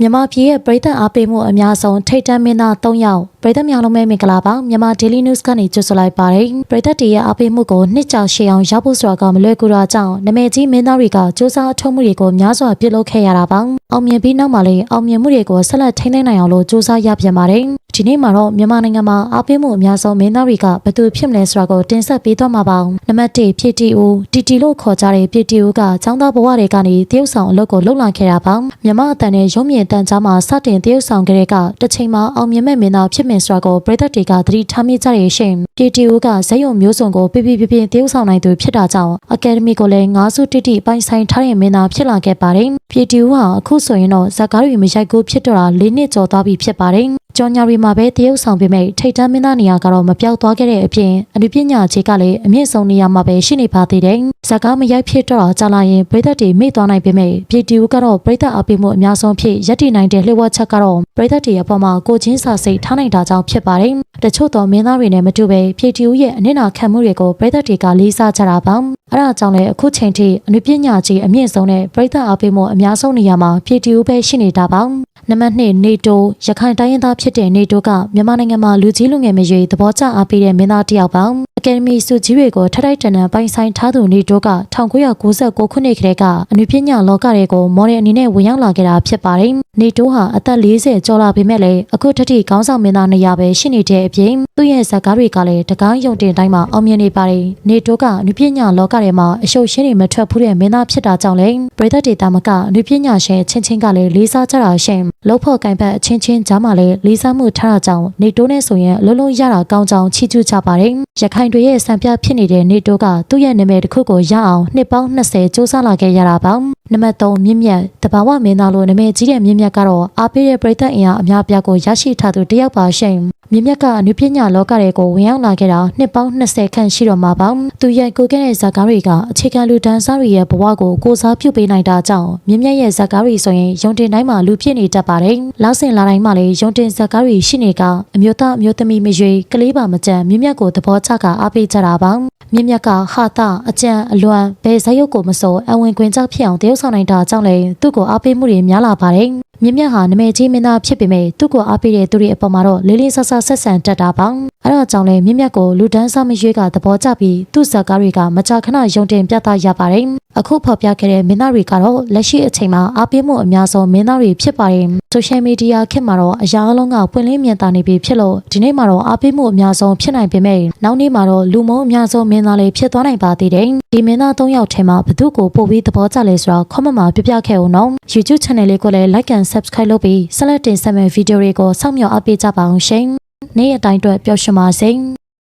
မြန်မာပြည်ရဲ့ပြည်သက်အားပေးမှုအများဆုံးထိတ်တန့်မင်းသား၃ယောက်ပြည်သက်များလုံးပဲမင်္ဂလာပါမြန်မာ Daily News ကနေကြိုဆိုလိုက်ပါတယ်ပြည်သက်တွေရဲ့အားပေးမှုကိုနှစ်ကြောင်ရှည်အောင်ရောက်ဖို့ဆိုတာကမလွယ်ကူတာကြောင့်နမဲကြီးမင်းသားတွေကစူးစမ်းအထောက်မှုတွေကိုများစွာပြုလုပ်ခဲ့ရတာပါအောင်မြင်ပြီးနောက်မှာလည်းအောင်မြင်မှုတွေကိုဆက်လက်ထိန်းသိမ်းနိုင်အောင်လို့စူးစမ်းရပြန်ပါတယ် ဒီနေ့မှာတော့မြန်မာနိုင်ငံမှာအားပေးမှုအများဆုံးမင်းသားတွေကဘယ်သူဖြစ်မလဲဆိုတာကိုတင်ဆက်ပေးသွားမှာပါနံပါတ်1ဖြစ်တီဦးတီတီလို့ခေါ်ကြတဲ့ဖြစ်တီဦးကចောင်းသားဘဝတွေကနေတရုတ်ဆောင်အလုပ်ကိုလုပ်လာခဲ့တာပါမြန်မာအတန်နဲ့ရုံးမြင့်တန်ကြားမှာစတင်တရုတ်ဆောင်ကြတဲ့ကတစ်ချိန်မှာအောင်မြင်မဲ့မင်းသားဖြစ်မယ်ဆိုတာကိုပြည်သက်တွေကသတိထားမိကြရရှင်ဖြစ်တီဦးကဇက်ရုံမျိုးစုံကိုပြပြပြပြတရုတ်ဆောင်နိုင်သူဖြစ်တာကြောင့်အကယ်ဒမီကိုလည်းငါးစုတိတိပိုင်ဆိုင်ထားတဲ့မင်းသားဖြစ်လာခဲ့ပါတယ်ဖြစ်တီဦးဟာအခုဆိုရင်တော့ဇက်ကားတွေမရိုက်ကူးဖြစ်တော့တာ၄နှစ်ကျော်သွားပြီဖြစ်ပါတယ် ကြော်ညာရီမှာပဲတရုတ်ဆောင်ပေမဲ့ထိတ်တန်းမင်းသားနေရာကတော့မပြောက်သွားခဲ့တဲ့အပြင်အနုပညာခြေကလည်းအမြင့်ဆုံးနေရာမှာပဲရှိနေပါသေးတယ်။ဇကားမရိုက်ဖြစ်တော့ကြာလာရင်ပြည်သက်တွေမိသွားနိုင်ပေမဲ့ပြည်တီဦးကတော့ပြည်သက်အပိမှုအများဆုံးဖြစ်ရက်တည်နိုင်တဲ့လှည့်ဝက်ချက်ကတော့ပြည်သက်တွေအပေါ်မှာကိုချင်းစာစိတ်ထားနိုင်တာကြောင့်ဖြစ်ပါတယ်။တချို့သောမင်းသားတွေနဲ့မတူပဲပြည်တီဦးရဲ့အနစ်နာခံမှုတွေကိုပြည်သက်တွေကလေးစားကြတာပါ။အဲဒါကြောင့်လည်းအခုချိန်ထိအနုပညာခြေအမြင့်ဆုံးနဲ့ပြည်သက်အပိမှုအများဆုံးနေရာမှာပြည်တီဦးပဲရှိနေတာပါ။ နံပါတ်2နေတိုရခိုင်တိုင်းရင်းသားဖြစ်တဲ့နေတိုကမြန်မာနိုင်ငံမှာလူကြီးလူငယ်မရွေသဘောကျအားပေးတဲ့မင်းသားတစ်ယောက်ပါအ ကယ်ဒမီစုကြီးတွေကိုထထိုက်တန်တန်ပိုင်ဆိုင်ထားသူနေတိုက1996ခုနှစ်ကတည်းကအနုပညာလောကတွေကိုမော်ဒယ်အနေနဲ့ဝင်ရောက်လာခဲ့တာဖြစ်ပါတယ်နေတိုဟာအသက်40ကျော်လာပေမဲ့လည်းအခုထထိခေါင်းဆောင်မင်းသားနေရာပဲရှိနေတဲ့အပြင်သူ့ရဲ့ဇာတ်ကားတွေကလည်းတကားယုံတင်တိုင်းမှာအောင်မြင်နေပါတယ်နေတိုကအနုပညာလောကတွေမှာအရှုပ်ရှင်းတွေမထွက်ဘူးတဲ့မင်းသားဖြစ်တာကြောင့်လည်းပရိသတ်တွေတာမကအနုပညာရှင်ချင်းချင်းကလည်းလေးစားကြတာရှင်လောက်ဖို့ကင်ပတ်အချင်းချင်းကြားမှာလည်းလေးစားမှုထားတာကြောင့်နေတိုးနဲ့ဆိုရင်လုံးလုံးရတာကောင်းကြောင်းချီးကျူးကြပါတယ်။ရခိုင်တွေရဲ့စံပြဖြစ်နေတဲ့နေတိုးကသူ့ရဲ့နာမည်တစ်ခုကိုရအောင်နှစ်ပေါင်း20စ조사လာခဲ့ရတာပါ။နံပါတ်3မြင့်မြတ်တဘာဝမင်းသားလို့နာမည်ကြီးတဲ့မြင့်မြတ်ကတော့အားပေးတဲ့ပရိသတ်အင်အားအများပြားကိုရရှိထားသူတစ်ယောက်ပါရှင်။ မြင့်မြတ်ကအနုပညာလောကတွေကိုဝင်ရောက်လာခဲ့တာနှစ်ပေါင်း20ခန့်ရှိတော့မှာပါ။သူရိုက်ကိုခဲ့တဲ့ဇာတ်ကားတွေကအခြေခံလူဒန်းစားတွေရဲ့ဘဝကိုကိုစားပြုပေးနိုင်တာကြောင့်မြင့်မြတ်ရဲ့ဇာတ်ကားတွေဆိုရင်ယုံတင်တိုင်းမှာလူဖြစ်နေတတ်ပါတယ်။လောက်စင်လာတိုင်းမှာလည်းယုံတင်ဇာတ်ကားတွေရှိနေကအမျိုးသားအမျိုးသမီးမရွေကလေးပါမကြံမြင့်မြတ်ကိုသဘောကျကအားပေးကြတာပါ။မြင့်မြတ်ကဟာတာအကြံအလွန်ဘယ်ဇာတ်ရုပ်ကိုမစိုးအဝင်ခွင်ကြောက်ဖြစ်အောင်တရုပ်ဆောင်နိုင်တာကြောင့်လည်းသူ့ကိုအားပေးမှုတွေများလာပါတယ်။ မြင့်မြတ်ဟာနမဲကြီးမင်းသားဖြစ်ပေမဲ့သူ့ကိုအားပေးတဲ့သူတွေအပေါ်မှာတော့လေးလေးဆဆဆက်ဆံတတ်တာပါ အဲဒါကြောင့်လဲမြင့်မြတ်ကိုလူဒန်းစားမရွေးကသဘောကျပြီးသူ့ဇာတ်ကားတွေကမကြာခဏယုံတင်ပြသရပါတယ်အခုဖော်ပြခဲ့တဲ့မင်းသားတွေကတော့လက်ရှိအချိန်မှာအားပေးမှုအများဆုံးမင်းသားတွေဖြစ်ပါတယ်ဆိုရှယ်မီဒီယာခေတ်မှာတော့အရာအလုံးကပွင့်လင်းမြင်သာနေပြီဖြစ်လို့ဒီနေ့မှာတော့အားပေးမှုအများဆုံးဖြစ်နိုင်ပေမဲ့နောက်နေ့မှာတော့လူမုံအများဆုံးမင်းသားလေးဖြစ်သွားနိုင်ပါသေးတယ်ဒီမင်းသား၃ယောက်ထဲမှာဘသူ့ကိုပို့ပြီးသဘောကျလဲဆိုတော့ comment မှာပြပြခဲ့အောင်နော် YouTube channel လေးကိုလည်း like and subscribe လုပ်ပြီးဆက်လက်တင်ဆက်မယ့်ဗီဒီယိုတွေကိုစောင့်မျှော်အားပေးကြပါအောင်ရှင် နေ့ရက်တိုင်းအတွက်ပျော်ရွှင်ပါစေ